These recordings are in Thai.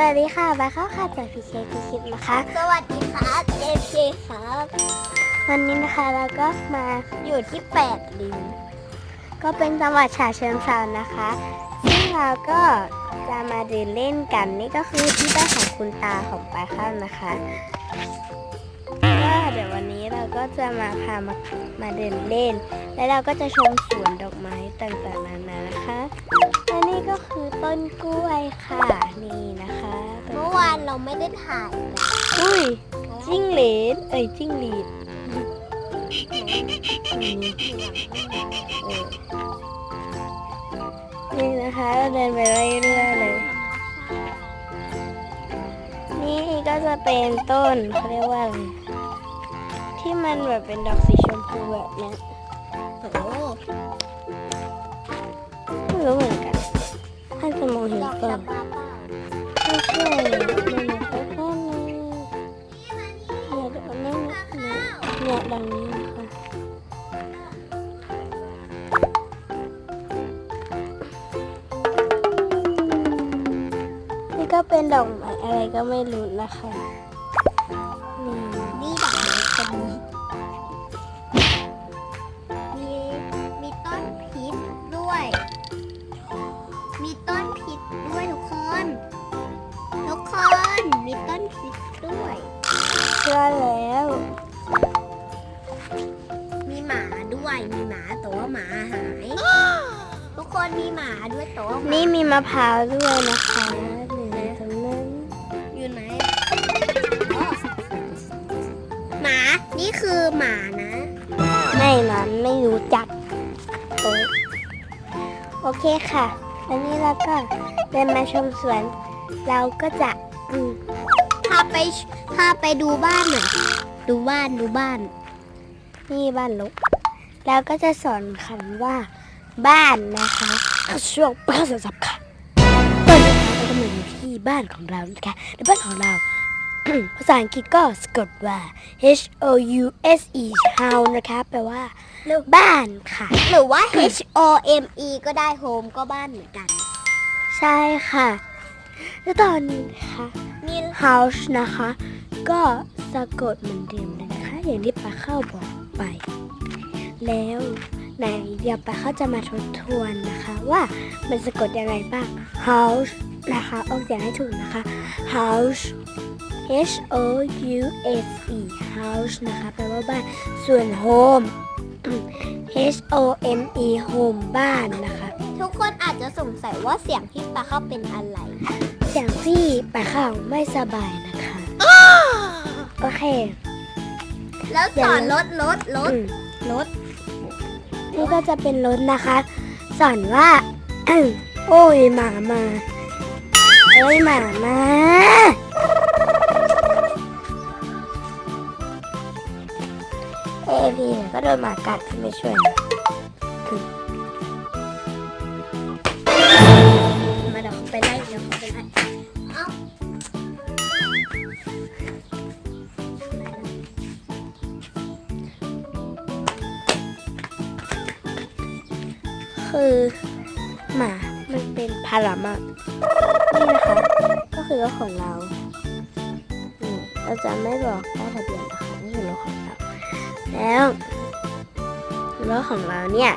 วัสดีค่ะบายเข้าค่ะจากพีเคพีคิดนะคะ สวัสดีครับเอเจครับ วันนี้นะคะเราก็มาอยู่ที่แปดริ้วก็เป็นจังหวัดฉะเชิงเทรานะคะ ซึ่งเราก็จะมาเดินเล่นกันนี่ก็คือที่บ้านของคุณตาของปลายข้าวนะคะก็เดี๋ยววันนี้เราก็จะมาพามามาเดินเล่น และเราก็จะชมสวนดอกไม้ต่างๆนานานะคะ และนี่ก็คือต้นกล้วยค่ะ นี่นะคะต้นเมื่อวานเราไม่ได้ถ่ายเลยอุ้ยจิ้งเหลนเอ้ยจิ้งหรีดนี่นะคะเราเดินไปเรื่อยๆเลย นี่ก็จะเป็นต้นเขาเรียกว่าอะไรที่มันแบบเป็นดอกสีชมพูแบบเนี้ยโอ้โหไม่ รู้เหมือนกันให้จะมองเห็นกก่อจำนปาเปล่าไม่ใช่มันเหมือนต้นแค่นี้เนี่ยเดี๋ยวนั่นเนี่ยเนี่ยดังนี้นะคะนี่ก็เป็นดอกไม้อะไรก็ไม่รู้นะคะ อแล้ว มีหมาด้วยมีหมาแต่ว่าหมาหาย ทุกคนมีหมาด้วยแต่ว่าหมานี่มีมะพร้าวด้วยนะคะหนึ่งตรงนั้นอยู่ไหนอ๋อหมา นี่คือหมานะ ไม่นั้นไม่รู้จักโอ๊ยโอเคค่ะแล้วนี่เราก็เดินมาชมสวน เราก็จะอืม พาไป พาไปดูบ้านหน่อยดูบ้านดูบ้าน นี่บ้านลกเราก็จะสอนคำว่า บ้านนะคะช่วงภาษาศัพท์ค่ะตอนนี้เราก็มาอยู่ที่บ้านของเรานะคะในบ้านของเรา ภาษาอังกฤษก็สะกดว่า H O U S E house นะคะแปลว่าบ้านค่ะ หรือว่า H O M E ก็ได้โฮมก็บ้านเหมือนกัน ใช่ค่ะ แล้วตอนนี้นะคะนี่ house นะคะ ก็สะกดเหมือนเดิมเลยนะคะ อย่างที่ปาเข้าบอกไป แล้วไหนเดี๋ยวปาเข้าจะมาทบทวนนะคะ ว่ามันสะกดยังไงบ้าง house นะคะออกเสียงให้ถูกนะคะ house H O U S E house นะคะแปลว่าบ้าน ส่วน home H O M E home บ้านนะคะ ทุกคนอาจจะสงสัยว่าเสียงที่ปลาเข้าเป็นอะไร เสียงที่ปาเข้าไม่สบายนะ คะโอเคแล้วสอนรถรถรถอืม รถนี่ก็จะเป็นรถนะคะ สอนว่า โอ้ยหมามาเอ้ยหมามาเอพีเนี่ยก็โดนหมากัดที่ไม่ช่วยนะมาเดี๋ยวเขาไปไล่เดี๋ยวเขาไปไล่ คือหมามันเป็นพารามานี่นะคะ ก็คือรถของเราเราจะไม่บอกป้ายทะเบียนนะคะนี่คือรถของเรา แล้วรถของเราเนี่ย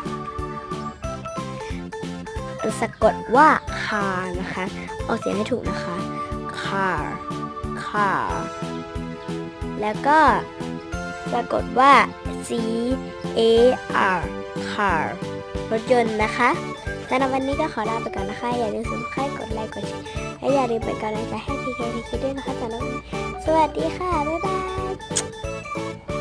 สะกดว่า car นะคะออกเสียงให้ถูกนะคะ car car แล้วก็สะกดว่า c a r car รถยนต์นะคะสำหรับวันนี้ก็ขอลาไปก่อนนะคะ อย่าลืมสมัครกดไลค์กดแชร์และอย่าลืมไปกำลังใจให้พีเคพีเคด้วยนะคะสำหรับสวัสดีค่ะ บ๊ายบาย